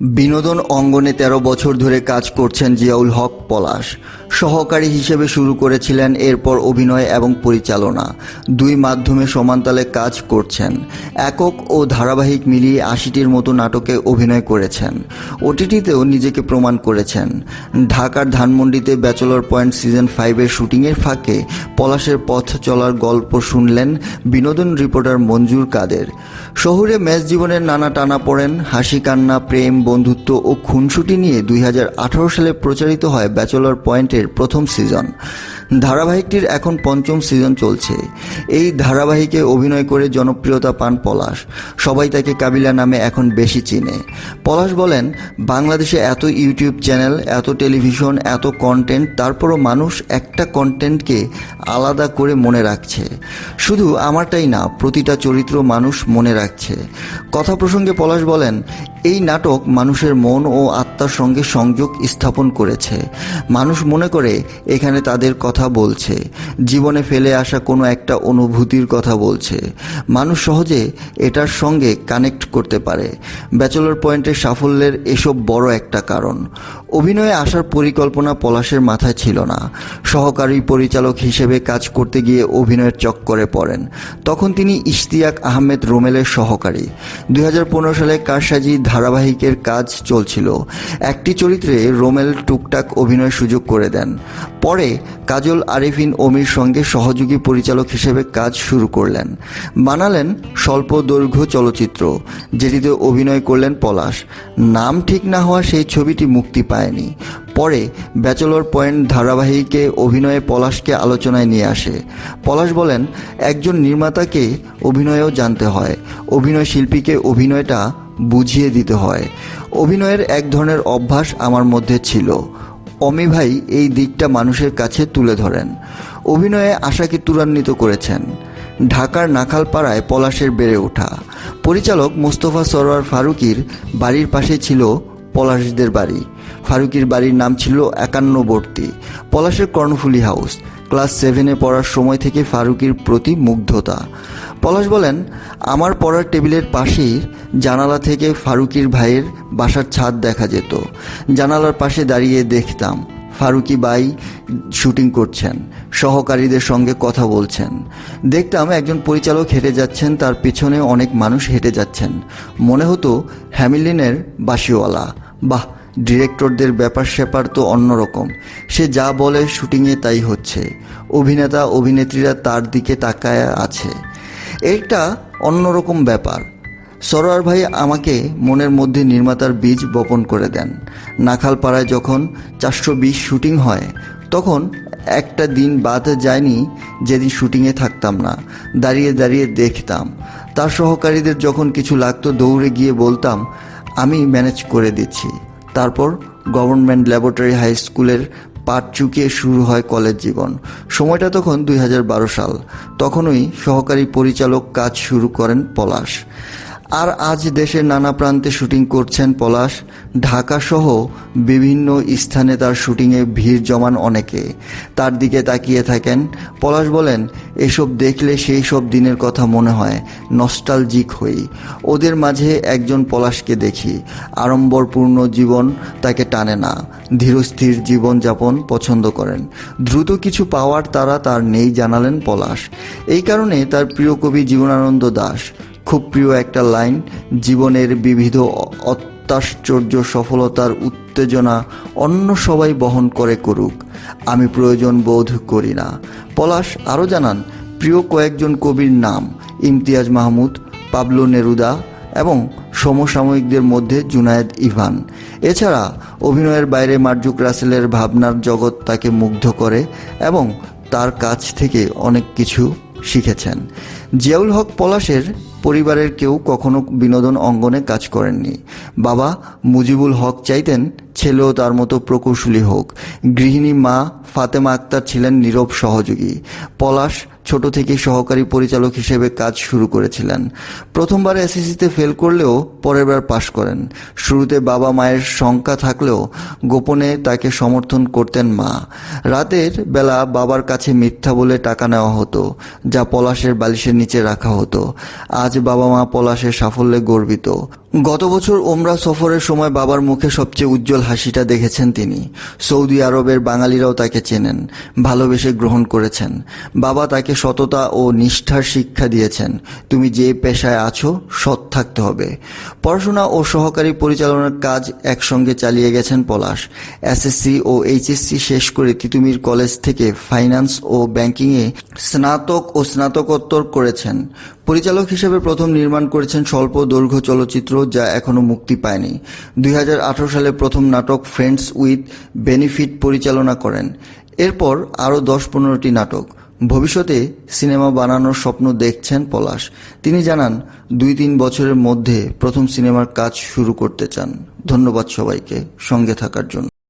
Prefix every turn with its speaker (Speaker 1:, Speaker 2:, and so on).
Speaker 1: বিনোদন অঙ্গনে ১৩ বছর ধরে কাজ করছেন জিয়াউল হক পলাশ। সহকারী হিসেবে শুরু করেছিলেন এরপর অভিনয় এবং পরিচালনা। দুই মাধ্যমে সমানতালে কাজ করছেন। একক ও ধারাবাহিক মিলিয়ে আশিটির মতো নাটকে অভিনয় করেছেন। ওটিটিতেও নিজেকে প্রমাণ করেছেন। ঢাকার ধানমন্ডিতে ব্যাচেলর পয়েন্ট সিজন ফাইভের শুটিংয়ের ফাঁকে পলাশের পথ চলার গল্প শুনলেন বিনোদন রিপোর্টার মঞ্জুর কাদের। শহুরে ম্যাচ জীবনের নানা টানা পড়েন, হাসি কান্না, প্রেম বন্ধুত্ব ও খুনসুটি নিয়ে দুই হাজার আঠারো সালে প্রচারিত হয় ব্যাচেলর পয়েন্টের প্রথম সিজন। ধারাবাহিকটির এখন পঞ্চম সিজন চলছে। এই ধারাবাহিকে অভিনয় করে জনপ্রিয়তা পান পলাশ। সবাই তাকে কাবিলা নামে এখন বেশি চিনে। পলাশ বলেন, বাংলাদেশে এত ইউটিউব চ্যানেল, এত টেলিভিশন, এত কন্টেন্ট, তারপরও মানুষ একটা কন্টেন্টকে আলাদা করে মনে রাখছে। শুধু আমারটাই না, প্রতিটা চরিত্র মানুষ মনে রাখছে। কথা প্রসঙ্গে পলাশ বলেন এই নাটক মানুষের মন ও আত্মার সঙ্গে সংযোগ স্থাপন করেছে। মানুষ মনে করে, এখানে তাদের কথা বলছে। জীবনে ফেলে আসা কোনো একটা অনুভূতির কথা বলছে। মানুষ সহজে এটার সঙ্গে কানেক্ট করতে পারে। ব্যাচেলর পয়েন্টের সাফল্যের এসব বড় একটা কারণ। অভিনয়ে আসার পরিকল্পনা পলাশের মাথায় ছিল না। সহকারী পরিচালক হিসেবে কাজ করতে গিয়ে অভিনয়ের চক্করে পড়েন। তখন তিনি ইশতিয়াক আহমেদ রোমেলের সহকারী। দুই হাজার পনেরো সালে কারসাজি ধারাবাহিকের কাজ চলছিল। একটি চরিত্রে রোমেল টুকটাক অভিনয় সুযোগ করে দেন। পরে কাজল আরিফিন ওমির সঙ্গে সহযোগী পরিচালক হিসেবে কাজ শুরু করলেন। বানালেন স্বল্প দৈর্ঘ্য চলচ্চিত্র, যেটিতে অভিনয় করলেন পলাশ। নাম ঠিক না হওয়া সেই ছবিটি মুক্তি পায়নি। পরে ব্যাচেলর পয়েন্ট ধারাবাহিকে অভিনয়ে পলাশকে আলোচনায় নিয়ে আসে। পলাশ বলেন, একজন নির্মাতাকে অভিনয়েও জানতে হয়। অভিনয় শিল্পীকে অভিনয়টা বুঝিয়ে দিতে হয়। অভিনয়ের এক ধরনের অভ্যাস আমার মধ্যে ছিল। অমি ভাই এই দিকটা মানুষের কাছে তুলে ধরেন। অভিনয়ে আশাকে ত্বরান্বিত করেছেন। ঢাকার নাখালপাড়ায় পলাশের বেড়ে ওঠা। পরিচালক মোস্তফা সরোয়ার ফারুকির বাড়ির পাশে ছিল পলাশদের বাড়ি। ফারুকির বাড়ির নাম ছিল একান্নবর্তী, পলাশের কর্ণফুলি হাউস। ক্লাস সেভেনে পড়ার সময় থেকে ফারুকির প্রতি মুগ্ধতা। পলাশ বলেন, আমার পড়ার টেবিলের পাশেই জানালা থেকে ফারুকির ভাইয়ের বাসার ছাদ দেখা যেত। জানালার পাশে দাঁড়িয়ে দেখতাম ফারুকি বাই শুটিং করছেন, সহকারীদের সঙ্গে কথা বলছেন। দেখতাম একজন পরিচালক হেঁটে যাচ্ছেন, তার পিছনে অনেক মানুষ হেঁটে যাচ্ছেন। মনে হতো হ্যামিলিনের বাসিওয়ালা। বাহ, ডিরেক্টরদের ব্যাপার স্যাপার তো অন্যরকম। সে যা বলে শুটিংয়ে তাই হচ্ছে। অভিনেতা, অভিনেত্রীরা তার দিকে তাকায় আছে। এটা অন্যরকম ব্যাপার। সরোয়ার ভাই আমাকে মনের মধ্যে নির্মাতার বীজ বপন করে দেন। নাখালপাড়ায় যখন চারশো বিশ শুটিং হয়, তখন একটা দিন বাদ যায়নি যেদিন শুটিংয়ে থাকতাম না। দাঁড়িয়ে দাঁড়িয়ে দেখতাম। তার সহকারীদের যখন কিছু লাগতো দৌড়ে গিয়ে বলতাম আমি ম্যানেজ করে দিচ্ছি। তারপর গভর্নমেন্ট ল্যাবরেটরি হাই স্কুলের পাট চুকিয়ে শুরু হয় কলেজ জীবন। সময়টা তখন দুই হাজার বারো সাল। তখনই সহকারী পরিচালক কাজ শুরু করেন পলাশ। আর আজ দেশের নানা প্রান্তে শুটিং করছেন পলাশ। ঢাকা সহ বিভিন্ন স্থানে তার শুটিংয়ে ভিড় জমান অনেকে। তার দিকে তাকিয়ে থাকেন। পলাশ বলেন, এসব দেখলে সেই সব দিনের কথা মনে হয়, নস্টালজিক হই। ওদের মাঝে একজন পলাশকে দেখি। আড়ম্বরপূর্ণ জীবন তাকে টানে না। ধীরস্থির জীবনযাপন পছন্দ করেন। দ্রুত কিছু পাওয়ার তারা তার নেই জানালেন পলাশ। এই কারণে তার প্রিয় কবি জীবনানন্দ দাস। খুব প্রিয় একটা লাইন, জীবনের বিবিধ অত্যাশ্চর্য সফলতার উত্তেজনা অন্য সবাই বহন করে করুক, আমি প্রয়োজন বোধ করি না। পলাশ আরও জানান, প্রিয় কয়েকজন কবির নাম, ইমতিয়াজ মাহমুদ, পাবলো নেরুদা এবং সমসাময়িকদের মধ্যে জুনায়েদ ইভান। এছাড়া অভিনয়ের বাইরে মার্জুক রাসেলের ভাবনার জগৎ তাকে মুগ্ধ করে এবং তার কাছ থেকে অনেক কিছু শিখেছেন। জিয়াউল হক পলাশের পরিবারের কেউ কখনো বিনোদন অঙ্গনে কাজ করেননি। বাবা মুজিবুল হক চাইতেন ছেলেও তার মতো প্রকৌশলী হোক। গৃহিণী মা ফাতেমা আক্তার ছিলেন নীরব সহযোগী। পলাশ ছোট থেকে সহকারী পরিচালক হিসেবে কাজ শুরু করেছিলেন। প্রথমবার এসএসসিতে ফেল করলেও পরের বার পাশ করেন। শুরুতে বাবা মায়ের শঙ্কা থাকলেও গোপনে তাকে সমর্থন করতেন মা। রাতের বেলা বাবার কাছে মিথ্যা বলে টাকা নেওয়া হতো, যা পলাশের বালিশের নিচে রাখা হতো। আজ বাবা মা পলাশের সাফল্যে গর্বিত। গত বছর ওমরা সফরের সময় বাবার মুখে সবচেয়ে উজ্জ্বল হাসিটা দেখেছেন তিনি। সৌদি আরবের বাঙালিরাও তাকে চেনেন, ভালোবেসে গ্রহণ করেছেন। বাবা তাকে সততা ও নিষ্ঠার শিক্ষা দিয়েছেন। তুমি যে পেশায় আছো, সৎ থাকতে হবে। পড়াশোনা ও সহকারী পরিচালনার কাজ একসঙ্গে চালিয়ে গেছেন পলাশ। এসএসসি ও এইচএসসি শেষ করে তিতুমির কলেজ থেকে ফাইন্যান্স ও ব্যাংকিংয়ে স্নাতক ও স্নাতকোত্তর করেছেন। পরিচালক হিসেবে প্রথম নির্মাণ করেছেন স্বল্প দৈর্ঘ্য চলচ্চিত্র, যা এখনও মুক্তি পায়নি। দুই হাজার আঠারো সালে প্রথম নাটক ফ্রেন্ডস উইথ বেনিফিট পরিচালনা করেন। এরপর আরও দশ পনেরোটি নাটক। ভবিষ্যতে সিনেমা বানানোর স্বপ্ন দেখছেন পলাশ। তিনি জানান, দুই তিন বছরের মধ্যে প্রথম সিনেমার কাজ শুরু করতে চান। ধন্যবাদ সবাইকে সঙ্গে থাকার জন্য।